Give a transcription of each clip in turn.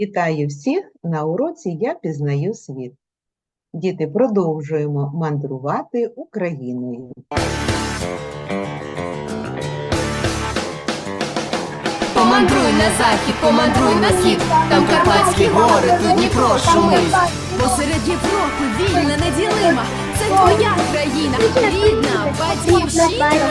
Вітаю всіх на уроці Я пізнаю світ. Діти, продовжуємо мандрувати Україною. Помандруй на захід, помандруй на схід, там Карпатські гори, тут Дніпро шумить. Посеред Європи вільна, неділима, це твоя країна, рідна, батьківщина.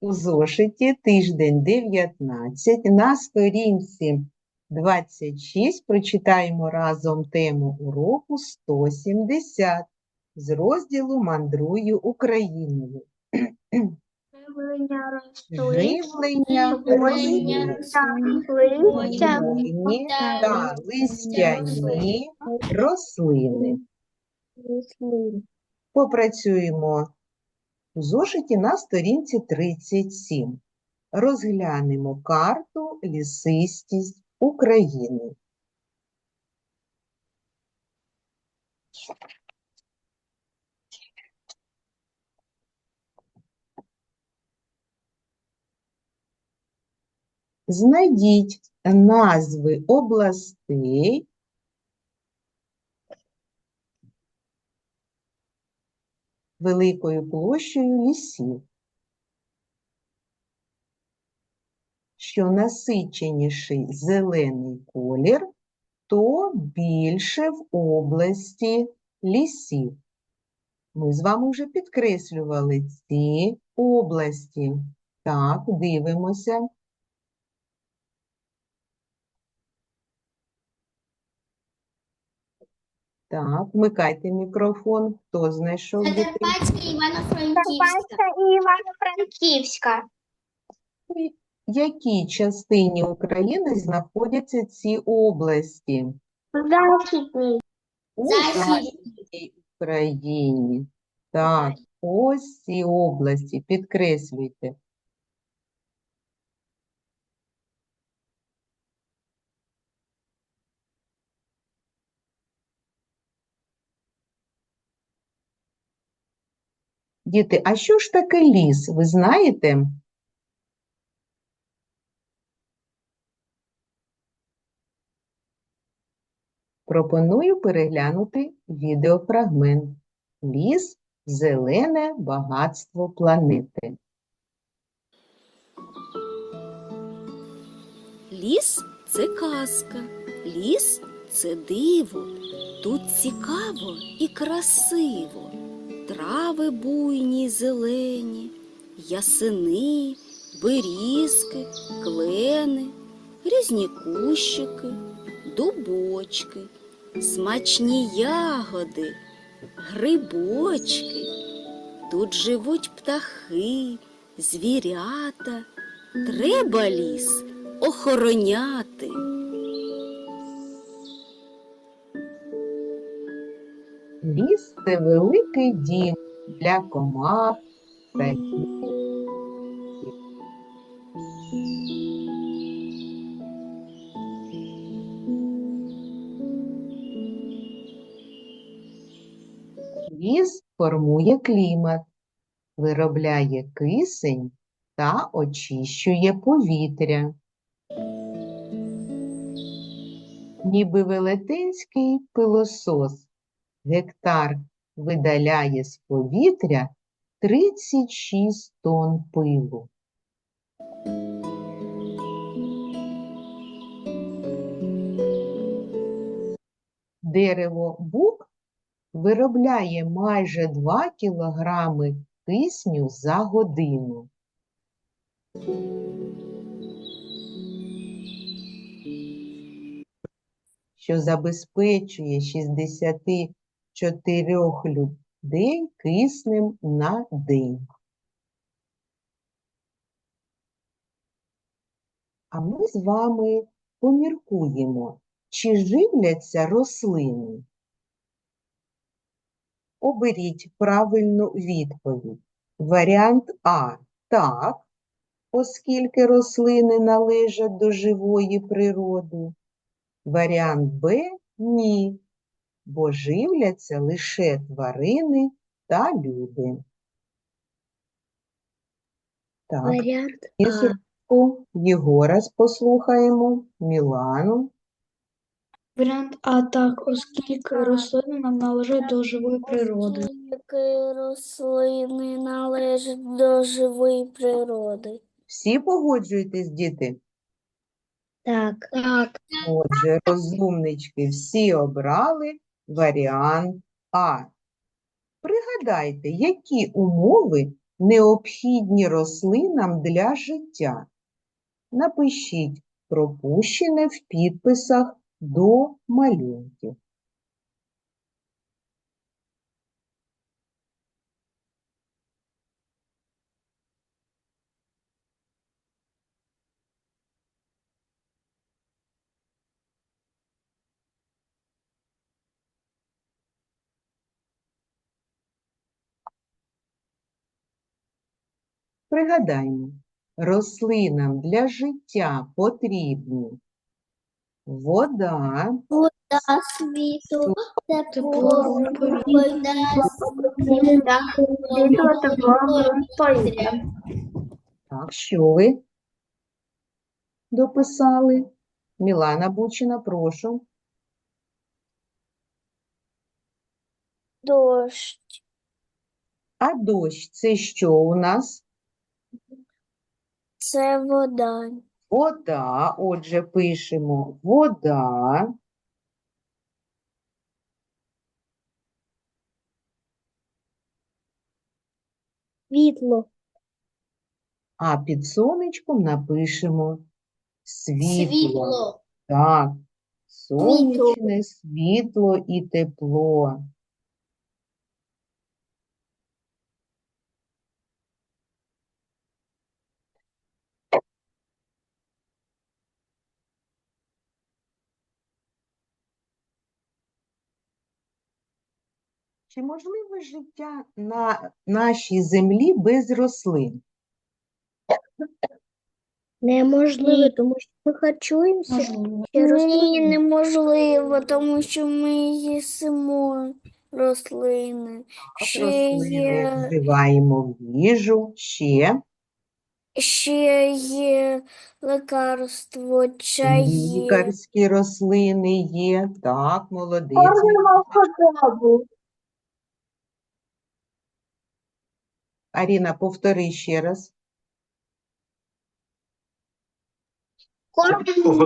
У зошиті тиждень 19 на сторінці 26 прочитаємо разом тему уроку 170 з розділу Мандрую Україною. Живлення Живлення Рослинні та листяні рослини. Попрацюємо у зошиті на сторінці 37. Розглянемо карту лісистість України. Знайдіть назви областей великою площею лісів. Що насиченіший зелений колір, то більше в області лісів. Ми з вами вже підкреслювали ці області. Так, дивимося. Так, вмикайте мікрофон. Хто знайшов дітей? Закарпатська Івано-Франківська. І Івано-Франківська. В якій частині України знаходяться ці області? Західній. У Західній. Західній Україні. Так, ось ці області, підкреслюйте. Діти, а що ж таке ліс, ви знаєте? Пропоную переглянути відеофрагмент. Ліс – зелене багатство планети. Ліс це казка, ліс це диво. Тут цікаво і красиво. Трави буйні зелені, ясени, берізки, клени, різні кущики, дубочки, смачні ягоди, грибочки. Тут живуть птахи, звірята. Треба ліс охороняти. Ліс – це великий дім для комах, птахів. Ліс формує клімат, виробляє кисень та очищує повітря. Ніби велетенський пилосос, гектар видаляє з повітря 36 тонн пилу. Дерево бук виробляє майже 2 кілограми кисню за годину. що забезпечує 64 людей киснем на день. А ми з вами поміркуємо, чи живляться рослини. Оберіть правильну відповідь. Варіант А так, оскільки рослини належать до живої природи. Варіант Б ні, бо живляться лише тварини та люди. Так, Варіант Ізочку, Єгора послухаємо, Мілану. Варіант А так, оскільки рослини нам належать до живої природи. Оскільки рослини належать до живої природи. Всі погоджуєтесь, діти? Так. Так. Отже, розумнички всі обрали варіант А. Пригадайте, які умови необхідні рослинам для життя. Напишіть пропущене в підписах до малюнків. Пригадаймо, рослинам для життя потрібні вода, Та світу, Тепло, тепло, повітря. повітря. Так, що ви дописали? Мілана Бучина, прошу. Дощ. А дощ це що у нас? Це вода. Вода. Отже, пишемо вода. Світло. А під сонечком напишемо світло. Світло. Так, сонячне світло і тепло. Чи можливе життя на нашій землі без рослин? Неможливо, тому що ми харчуємося. Можливо. Ні, неможливо, тому що ми їсимо рослини. Ще рослини є, вживаємо в їжу, ще ще є лекарство, чаї. лікарські рослини є. Так, молодець. Аріна, повтори ще раз. Худобу.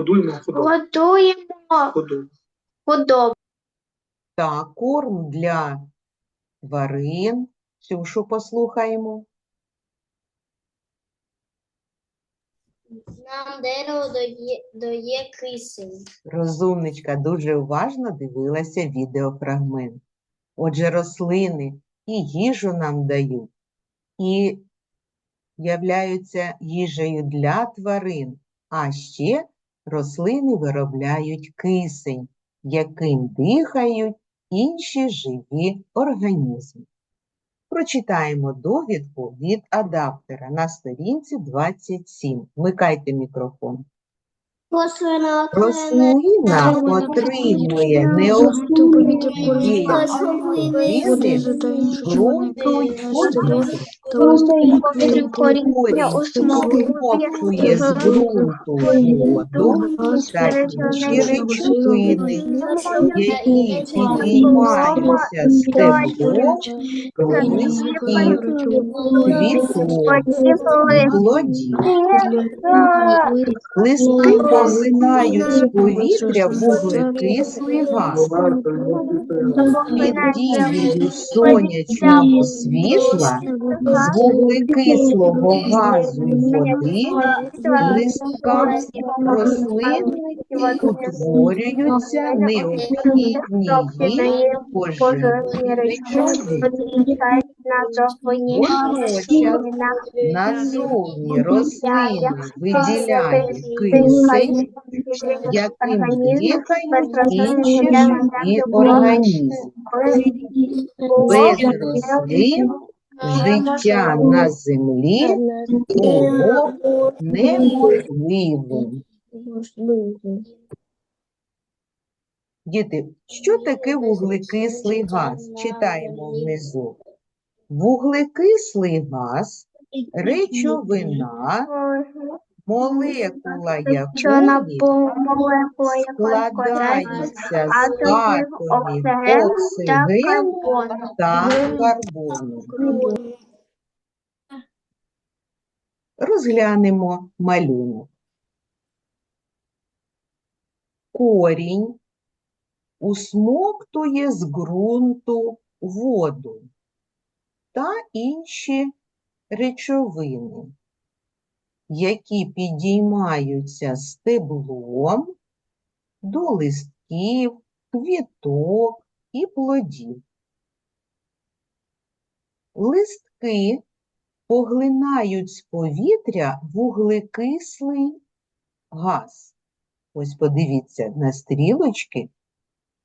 Готуємо Худобу. худобу. Так, корм для тварин. Ксюшу послухаємо. Нам дерево дає, дає кисень. Розумничка дуже уважно дивилася відеофрагмент. Отже, рослини і їжу нам дають, і являються їжею для тварин, а ще рослини виробляють кисень, яким дихають інші живі організми. Прочитаємо довідку від адаптера на сторінці 27. Вмикайте мікрофон. Рослина Рослина отримує необхідні ґрунту й всмоктує з ґрунту воду та інші речовини, які підіймаються з теплом листів, квіток, плодів. Листи поглинають з повітря вуглекислий газ. Під дією сонячного світла з вуглекислого газу й води в листках рослин утворюються необхідні їй поживні речовини. Водночас назовні рослини виділяють кисень, яким дихають інші живі організми. Без рослин життя на землі було неможливим. Діти, що таке вуглекислий газ? Читаємо внизу. Вуглекислий газ – речовина, молекула якої складається з атомів оксигену та карбону. Розглянемо малюнок. Корінь усмоктує з ґрунту воду та інші речовини, які підіймаються стеблом до листків, квіток і плодів. Листки поглинають з повітря вуглекислий газ. Ось подивіться на стрілочки.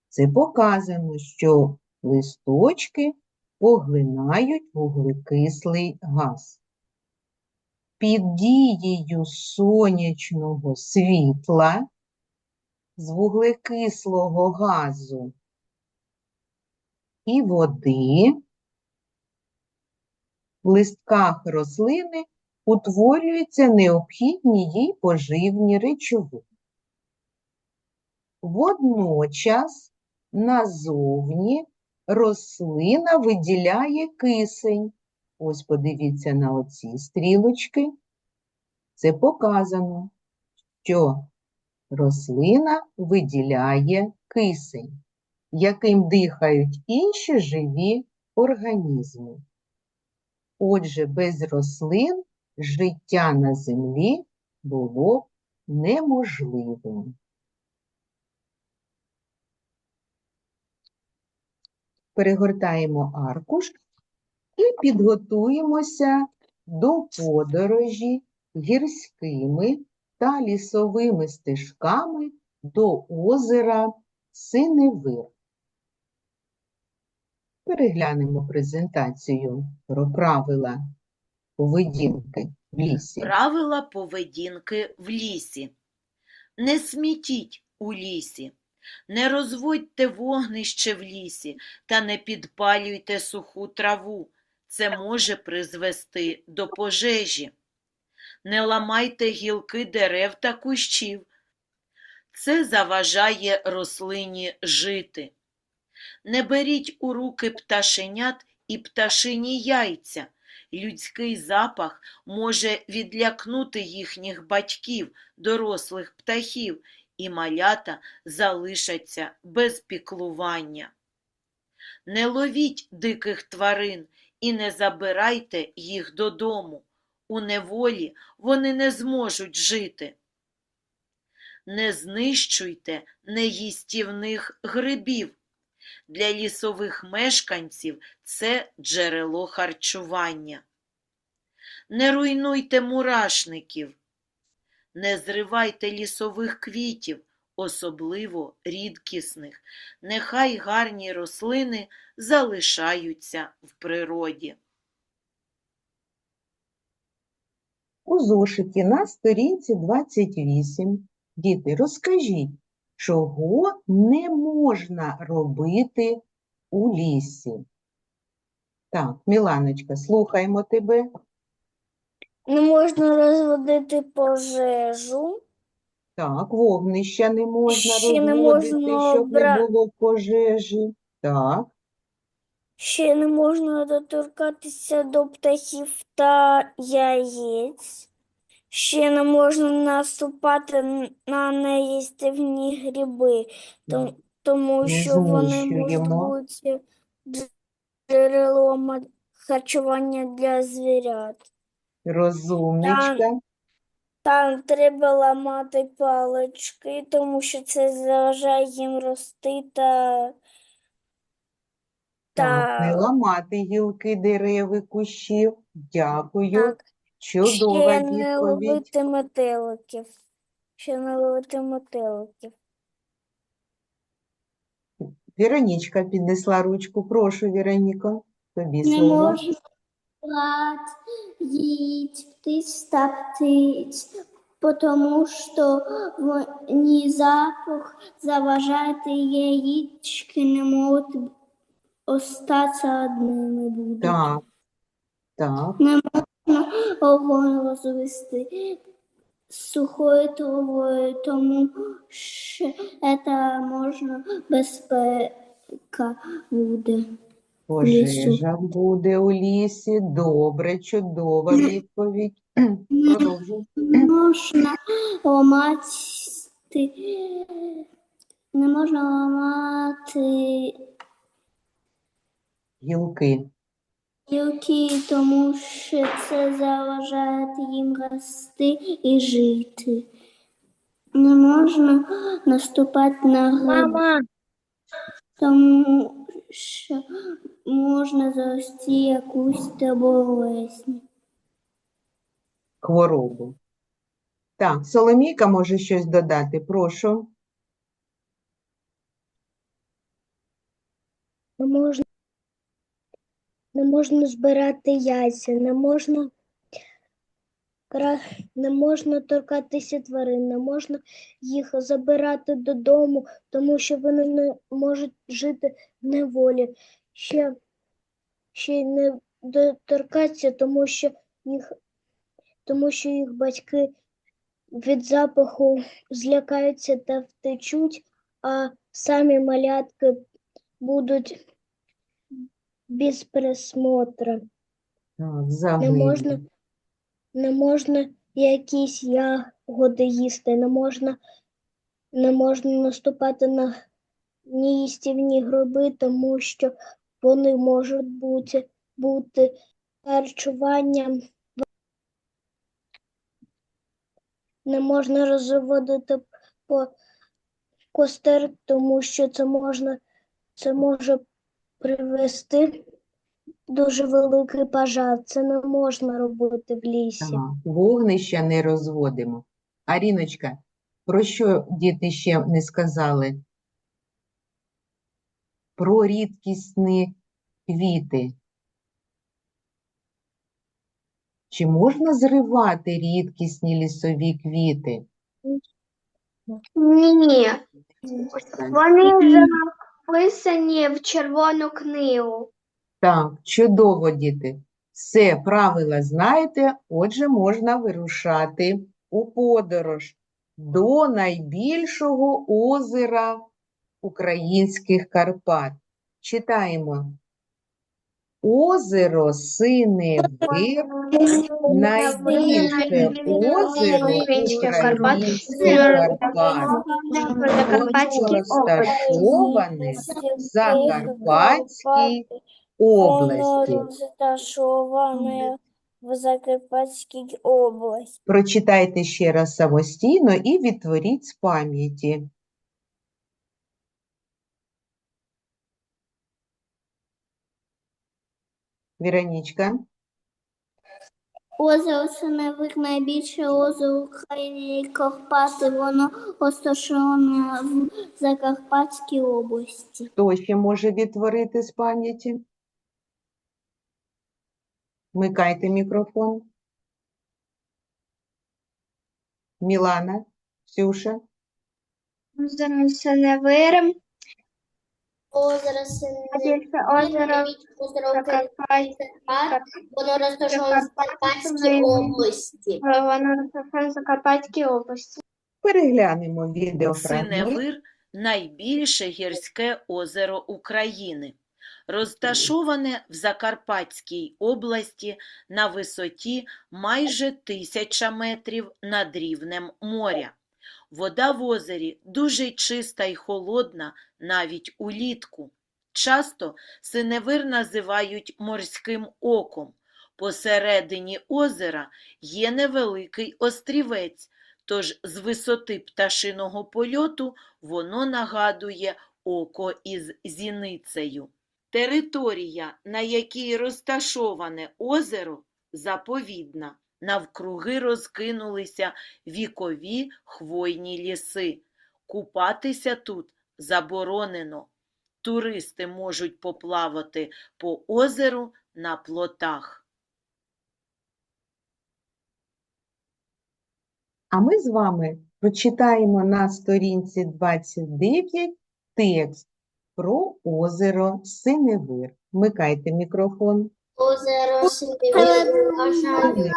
Це показано, що листочки поглинають вуглекислий газ. Під дією сонячного світла з вуглекислого газу і води в листках рослини утворюються необхідні їй поживні речовини. Водночас назовні рослина виділяє кисень. Ось подивіться на оці стрілочки. Це показано, що рослина виділяє кисень, яким дихають інші живі організми. Отже, без рослин життя на землі було б неможливим. Перегортаємо аркуш і підготуємося до подорожі гірськими та лісовими стежками до озера Синевир. Переглянемо презентацію про правила поведінки в лісі. Правила поведінки в лісі. Не смітіть у лісі, не розводьте вогнище в лісі та не підпалюйте суху траву. Це може призвести до пожежі. Не ламайте гілки дерев та кущів. Це заважає рослині жити. Не беріть у руки пташенят і пташині яйця. Людський запах може відлякнути їхніх батьків, дорослих птахів, і малята залишаться без піклування. Не ловіть диких тварин і не забирайте їх додому. У неволі вони не зможуть жити. Не знищуйте неїстівних грибів. Для лісових мешканців це джерело харчування. Не руйнуйте мурашників, не зривайте лісових квітів, особливо рідкісних. Нехай гарні рослини залишаються в природі. У зошиті на сторінці 28. Діти, розкажіть, чого не можна робити у лісі? Так, Міланочка, слухаємо тебе. Не можна розводити пожежу. Так, вогнища не можна Ще не розводити, можна щоб не було пожежі. Так, Ще не можна доторкатися до птахів та яєць. Ще не можна наступати н- на неїстівні гриби, том- тому Не що вони знищуємо. можуть бути джерелом харчування для звірят. Розумничка. Там треба ламати палички, тому що це заважає їм рости та Так, не ламати гілки дерев і кущів. Дякую. Так. Чудова Ще не відповідь. ловити метеликів. Ще не ловити метеликів. Віронічка піднесла ручку. Прошу, Віроніко, тобі Не слово. можна їсть птиць та птиць, потому що вони запах заважает яички не можуть остатися одними будуть. Так, так, Огонь розвести сухою травою, тому що це можна безпека буде. Пожежа буде у лісі. Добре, чудова відповідь. Продовжуй. Можна ламати, не можна ламати Гілки. гілки, тому що це заважає їм рости і жити. Не можна наступати на гриби, тому що можна завести якусь болезнь. хворобу. Так, Соломійка може щось додати, прошу. Не можна, не можна збирати яйця, не можна, не можна торкатися тварин, не можна їх забирати додому, тому що вони не можуть жити в неволі. Ще, ще й не доторкатися, тому що їх, тому що їх батьки від запаху злякаються та втечуть, а самі малятки будуть без присмотра. Так, Не можна, не можна якісь ягоди їсти, не можна, не можна наступати на неїстівні гриби, тому що вони можуть бути, бути харчуванням. Не можна розводити по костер, тому що це можна, це може привести дуже великий пожар. Це не можна робити в лісі. Так, вогнища не розводимо. Аріночка, про що діти ще не сказали? Про рідкісні квіти. Чи можна зривати рідкісні лісові квіти? Ні, вони вже вписані в червону книгу. Так, чудово, діти. Все, правила знаєте, отже, можна вирушати у подорож до найбільшого озера українських Карпат. Читаємо. Озеро Синевир найбільше озеро українських Карпат. Воно розташоване в Закарпатській області. Розташоване в Закарпатській області. Прочитайте ще раз самостійно і відтворіть з пам'яті. Віронічка, Озеро Синевик найбільше озеро України і Карпати. Воно розташоване в Закарпатській області. хто ще може відтворити з пам'яті? Вмикайте мікрофон. Мілана, Ксюша. Озеро Синевир, Озеро Синевир, більше озеро озеро Карпат, воно розташоване в Карпатській області. воно розташоване в Закарпатській області. Переглянемо відеофрагмент. Синевир найбільше гірське озеро України. Розташоване в Закарпатській області на висоті майже тисяча метрів над рівнем моря. Вода в озері дуже чиста й холодна навіть улітку. Часто синевир називають морським оком. Посередині озера є невеликий острівець, тож з висоти пташиного польоту воно нагадує око із зіницею. Територія, на якій розташоване озеро, заповідна. Навкруги розкинулися вікові хвойні ліси. Купатися тут заборонено. Туристи можуть поплавати по озеру на плотах. А ми з вами прочитаємо на сторінці 29 текст про озеро Синевир. Вмикайте мікрофон. Озеро Синевир вважають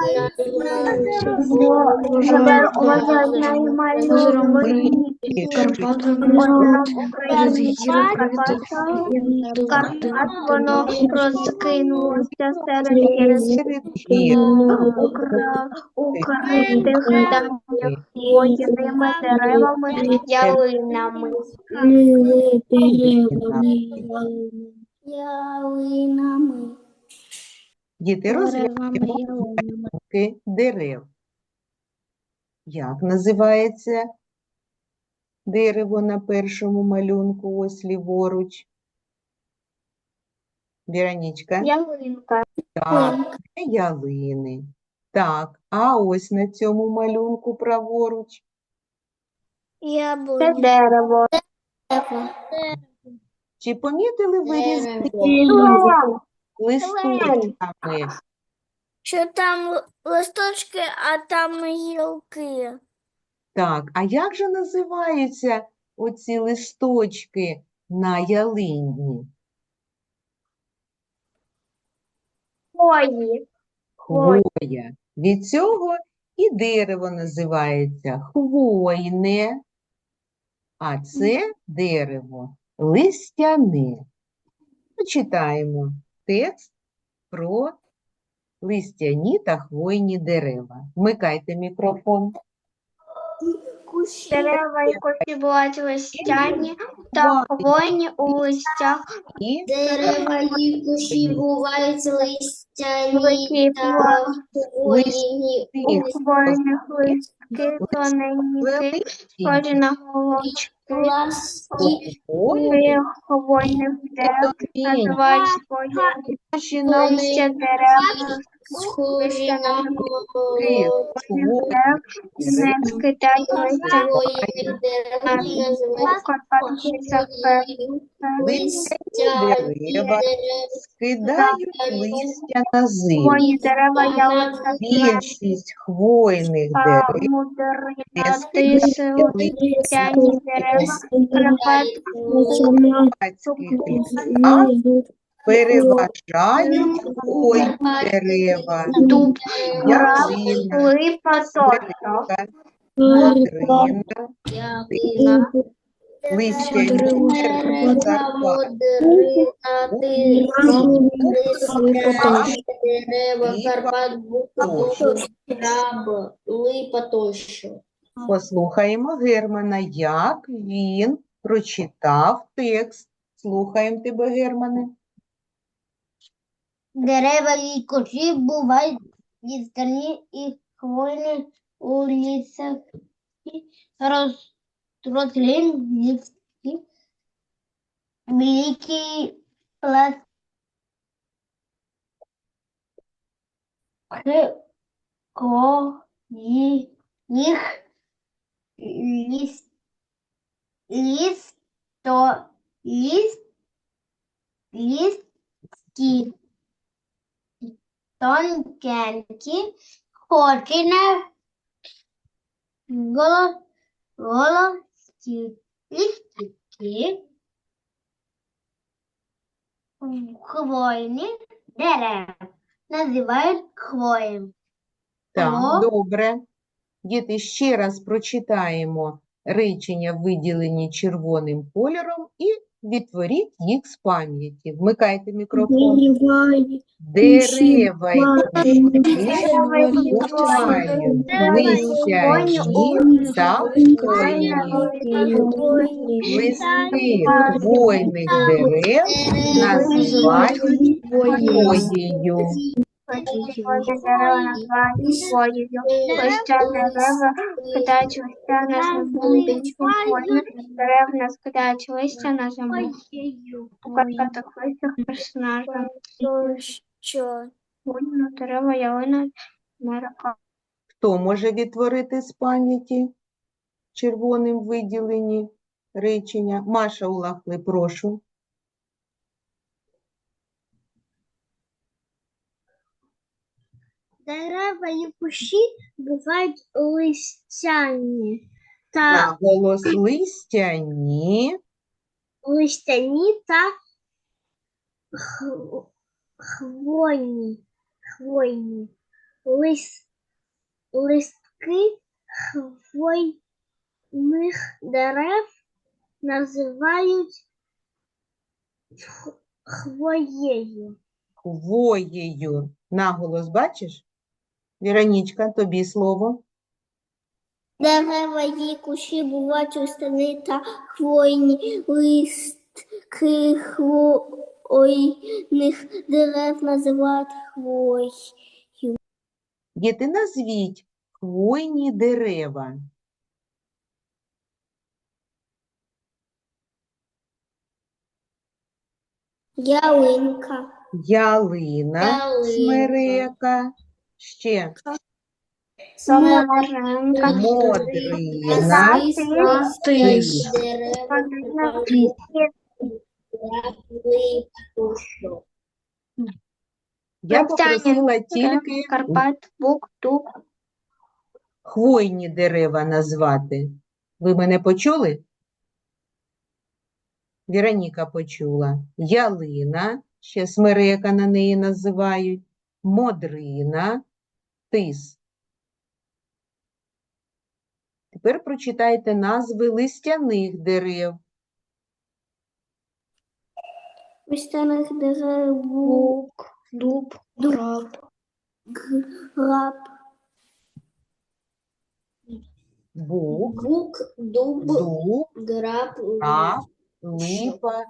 Живе озеро наймальовий Карпат, воно розкинулося серед укритих хвойними деревами, ялинами. Ялинами. Діти, розгляньмо дерев. Як називається дерево на першому малюнку, ось ліворуч? Віронічка? Ялинка. Так, це ялини. Так, а ось на цьому малюнку праворуч. Це Яблуня. дерево. Чи помітили ви різницю Дерево. Листочками? Що там листочки, а там гілки. Так, а як же називаються оці листочки на ялині? Хвої. Хвоя. Від цього і дерево називається хвойне, а це дерево листяне. Почитаємо текст про листяні та хвойні дерева. Вмикайте мікрофон. Дерева і кущі бувають листяні та хвойні у листях І Дерева і кущі бувають листяні та хвойні. у хвойних листки тоненькі, схожі на головочки. Хвойні хвойних дерев називають хвойні листя дерев. Схожі на листки голову. хвойних листя дерева. скидають листя на ялинка Більшість хвойних дерев. лісах переважають хвойні дерева, дуб ялина, липа мадрина, Ялина. листяні дерева Карпат. дерева, Карпат, краб, липа тощо. Послухаємо Германа, як він прочитав текст. Слухаємо тебе, Германе. Дерева і кущі бувають лістані і хвойні у лісах роз, рослин ліски, великі пласки, кої, їх ліс, ліс, то ліс, ліски тонкенькі, схожі на голос, голоски, листки, хвойні дерева називають хвоєм. Так, добре. Діти, ще раз прочитаємо речення, виділені червоним кольором, і відтворіть їх з пам'яті. Вмикайте мікрофон. Дерева й бувають листяні та хвойні. Листи хвойних дерев називають хвоєю. Дерева називають хвоєю. Листя дерева скидають листя на землю. Хвойне дерева скидають листя на землю. Укладка таких персонажів. Що? Дерева, ялина, мерка. Хто може відтворити з пам'яті червоним виділені речення? Маша Улахли, прошу. Дерева і кущі бувають листяні та Наголос листяні. листяні та хв- хвойні. хвойні. Лис, листки хвойних дерев називають х- хвоєю. хвоєю. Наголос бачиш? Віронічка, тобі слово. Дерева і кущі бувають листяні та хвойні. Листки хвойних дерев називають хвой. Діти, назвіть хвойні дерева. Ялинка. Ялина, Ялинка. смерека, ще модрина, тиш. Я попросила тільки Карпат, бук, дуб. хвойні дерева назвати. Ви мене почули? Віроніка почула. Ялина, ще смерека на неї називають, модрина, тис. Тепер прочитайте назви листяних дерев. Листяних дерев бук, дуб, граб. Граб. Бук, Бук, дуб, дуб, граб, раб, липа,